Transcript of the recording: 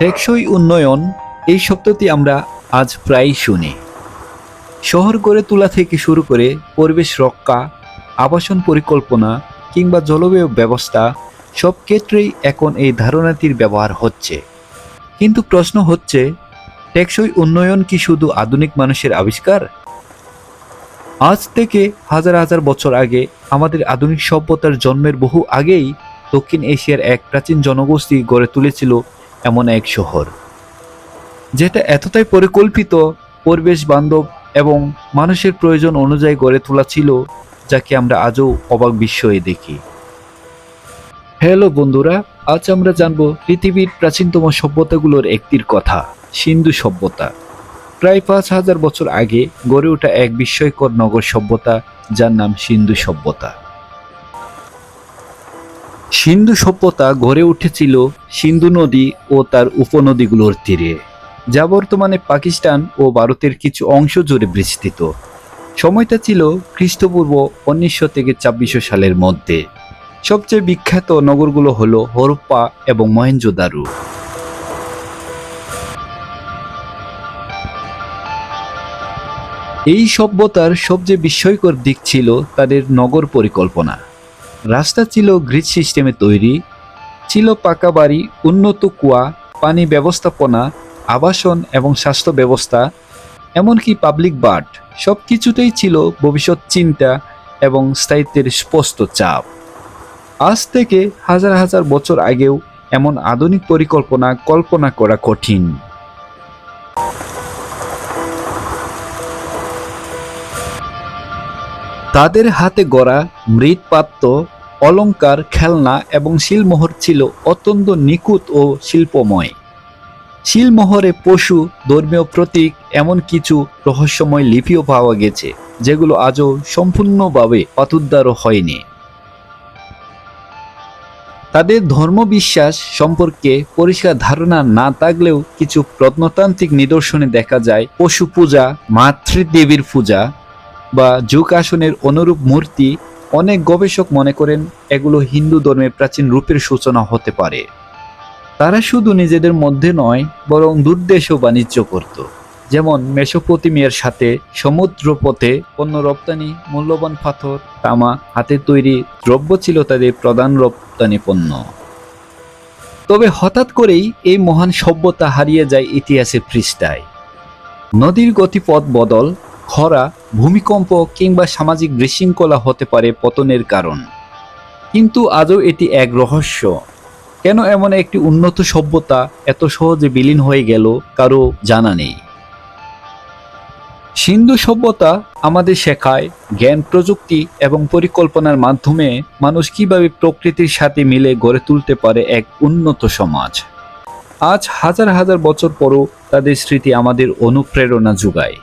টেকসই উন্নয়ন, এই শব্দটি আমরা আজ প্রায়ই শুনি। শহর গড়ে তোলা থেকে শুরু করে পরিবেশ রক্ষা, আবাসন পরিকল্পনা কিংবা জলবায়ু ব্যবস্থা সব ক্ষেত্রেই এখন এই ধারণাটির ব্যবহার হচ্ছে। কিন্তু প্রশ্ন হচ্ছে, টেকসই উন্নয়ন কি শুধু আধুনিক মানুষের আবিষ্কার? আজ থেকে হাজার হাজার বছর আগে আমাদের আধুনিক সভ্যতার জন্মের বহু আগেই দক্ষিণ এশিয়ার এক প্রাচীন জনগোষ্ঠী গড়ে তুলেছিল এমন এক শহর, যেটা এতটাই পরিকল্পিত, পরিবেশ বান্ধব এবং মানুষের প্রয়োজন অনুযায়ী গড়ে তোলা ছিল, যাকে আমরা আজও অবাক বিস্ময়ে দেখি। হ্যালো বন্ধুরা, আজ আমরা জানব পৃথিবীর প্রাচীনতম সভ্যতাগুলোর একটির কথা, সিন্ধু সভ্যতা। প্রায় পাঁচ হাজার বছর আগে গড়ে ওঠা এক বিস্ময়কর নগর সভ্যতা, যার নাম সিন্ধু সভ্যতা। সিন্ধু সভ্যতা গড়ে উঠেছিল সিন্ধু নদী ও তার উপনদীগুলোর তীরে, যা বর্তমানে পাকিস্তান ও ভারতের কিছু অংশ জুড়ে বিস্তৃত। সময়টা ছিল খ্রিস্টপূর্ব উনিশশো থেকে ছাব্বিশশো সালের মধ্যে। সবচেয়ে বিখ্যাত নগরগুলো হল হরপ্পা এবং মহেঞ্জোদারো। এই সভ্যতার সবচেয়ে বিস্ময়কর দিক ছিল তাদের নগর পরিকল্পনা। রাস্তা ছিল গ্রিড সিস্টেমে তৈরি, ছিল পাকা বাড়ি, উন্নত কুয়া, পানি ব্যবস্থাপনা, আবাসন এবং স্বাস্থ্য ব্যবস্থা, এমনকি পাবলিক বার্ড সব কিছুতেই ছিল ভবিষ্যৎ চিন্তা এবং স্থায়িত্বের স্পষ্ট চাপ। আজ থেকে হাজার হাজার বছর আগেও এমন আধুনিক পরিকল্পনা কল্পনা করা কঠিন। তাদের হাতে গড়া মৃৎপাত্র, অলঙ্কার, খেলনা এবং শিলমোহর ছিল অত্যন্ত নিখুঁত ও শিল্পময়। শিলমোহরে পশু, ধর্মীয় প্রতীক, এমন কিছু রহস্যময় লিপিও পাওয়া গেছে, যেগুলো আজও সম্পূর্ণভাবে অতুদ্ধার হয়নি। তাদের ধর্মবিশ্বাস সম্পর্কে পরিষ্কার ধারণা না থাকলেও কিছু প্রত্নতান্ত্রিক নিদর্শনে দেখা যায় পশু পূজা মাতৃদেবীর পূজা বা যুগ আসনের অনুরূপ মূর্তি অনেক গবেষক মনে করেন এগুলো হিন্দু ধর্মের প্রাচীন রূপের সূচনা হতে পারে। তারা শুধু নিজেদের মধ্যে নয়, বরং দূরদেশেও বাণিজ্য করত। যেমন মেসোপতিমিয়ার সাথে সমুদ্র পথে পণ্য রপ্তানি, মূল্যবান পাথর, তামা, হাতে তৈরি দ্রব্য ছিল তাদের প্রধান রপ্তানি পণ্য। তবে হঠাৎ করেই এই মহান সভ্যতা হারিয়ে যায় ইতিহাসের পৃষ্ঠায়। নদীর গতিপথ বদল খরা, ভূমিকম্প কিংবা সামাজিক বিশৃঙ্খলা হতে পারে পতনের কারণ। কিন্তু আজও এটি এক রহস্য। কেন এমন একটি উন্নত সভ্যতা এত সহজে বিলীন হয়ে গেল কারও জানা নেই। সিন্ধু সভ্যতা আমাদের শেখায় জ্ঞান, প্রযুক্তি এবং পরিকল্পনার মাধ্যমে মানুষ কীভাবে প্রকৃতির সাথে মিলে গড়ে তুলতে পারে এক উন্নত সমাজ। আজ হাজার হাজার বছর পরও তাদের স্মৃতি আমাদের অনুপ্রেরণা যোগায়।